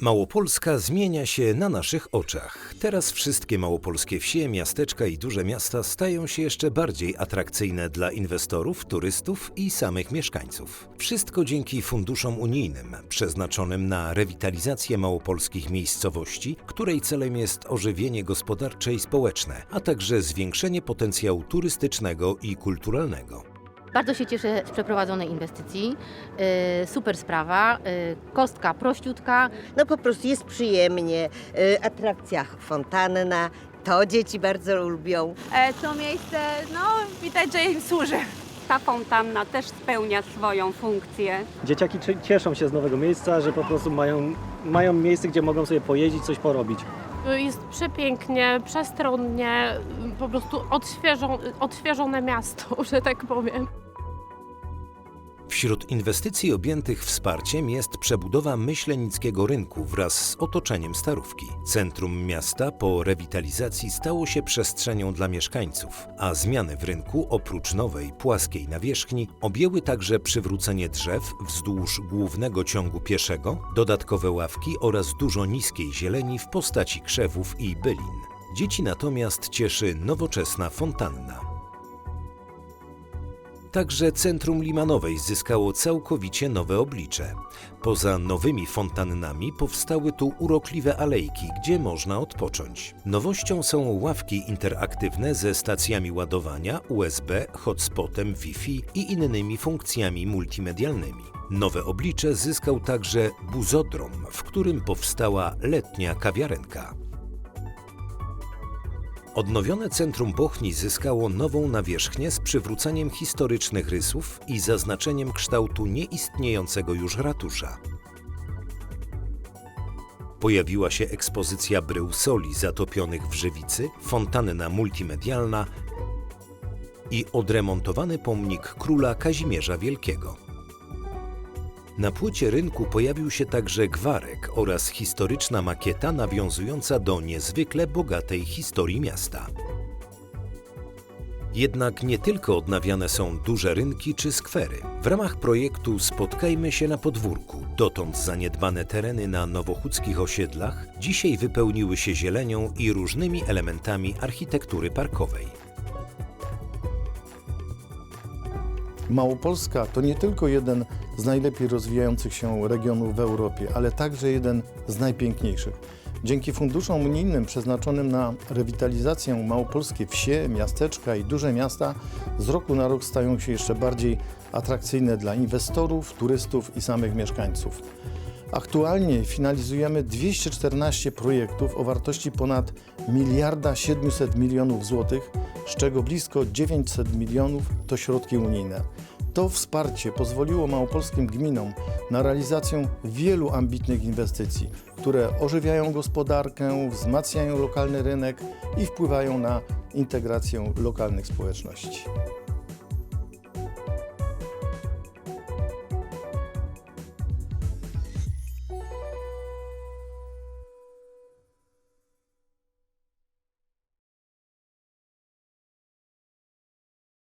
Małopolska zmienia się na naszych oczach. Teraz wszystkie małopolskie wsie, miasteczka i duże miasta stają się jeszcze bardziej atrakcyjne dla inwestorów, turystów i samych mieszkańców. Wszystko dzięki funduszom unijnym przeznaczonym na rewitalizację małopolskich miejscowości, której celem jest ożywienie gospodarcze i społeczne, a także zwiększenie potencjału turystycznego i kulturalnego. Bardzo się cieszę z przeprowadzonej inwestycji. Yy, super sprawa. Yy, kostka prościutka. No po prostu jest przyjemnie, y, atrakcja fontanna, to dzieci bardzo lubią. E, To miejsce, no widać, że im służy. Ta fontanna też spełnia swoją funkcję. Dzieciaki cie- cieszą się z nowego miejsca, że po prostu mają, mają miejsce, gdzie mogą sobie pojeździć, coś porobić. Jest przepięknie, przestronnie, po prostu odświeżone miasto, że tak powiem. Wśród inwestycji objętych wsparciem jest przebudowa Myślenickiego Rynku wraz z otoczeniem Starówki. Centrum miasta po rewitalizacji stało się przestrzenią dla mieszkańców, a zmiany w rynku oprócz nowej, płaskiej nawierzchni objęły także przywrócenie drzew wzdłuż głównego ciągu pieszego, dodatkowe ławki oraz dużo niskiej zieleni w postaci krzewów i bylin. Dzieci natomiast cieszy nowoczesna fontanna. Także centrum Limanowej zyskało całkowicie nowe oblicze. Poza nowymi fontannami powstały tu urokliwe alejki, gdzie można odpocząć. Nowością są ławki interaktywne ze stacjami ładowania, USB, hotspotem Wi-Fi i innymi funkcjami multimedialnymi. Nowe oblicze zyskał także buzodrom, w którym powstała letnia kawiarenka. Odnowione centrum Bochni zyskało nową nawierzchnię z przywróceniem historycznych rysów i zaznaczeniem kształtu nieistniejącego już ratusza. Pojawiła się ekspozycja brył soli zatopionych w żywicy, fontanna multimedialna i odremontowany pomnik króla Kazimierza Wielkiego. Na płycie rynku pojawił się także gwarek oraz historyczna makieta nawiązująca do niezwykle bogatej historii miasta. Jednak nie tylko odnawiane są duże rynki czy skwery. W ramach projektu Spotkajmy się na podwórku, dotąd zaniedbane tereny na nowochódzkich osiedlach, dzisiaj wypełniły się zielenią i różnymi elementami architektury parkowej. Małopolska to nie tylko jeden z najlepiej rozwijających się regionów w Europie, ale także jeden z najpiękniejszych. Dzięki funduszom unijnym przeznaczonym na rewitalizację małopolskie wsie, miasteczka i duże miasta z roku na rok stają się jeszcze bardziej atrakcyjne dla inwestorów, turystów i samych mieszkańców. Aktualnie finalizujemy 214 projektów o wartości ponad miliarda 700 milionów złotych, z czego blisko 900 milionów to środki unijne. To wsparcie pozwoliło małopolskim gminom na realizację wielu ambitnych inwestycji, które ożywiają gospodarkę, wzmacniają lokalny rynek i wpływają na integrację lokalnych społeczności.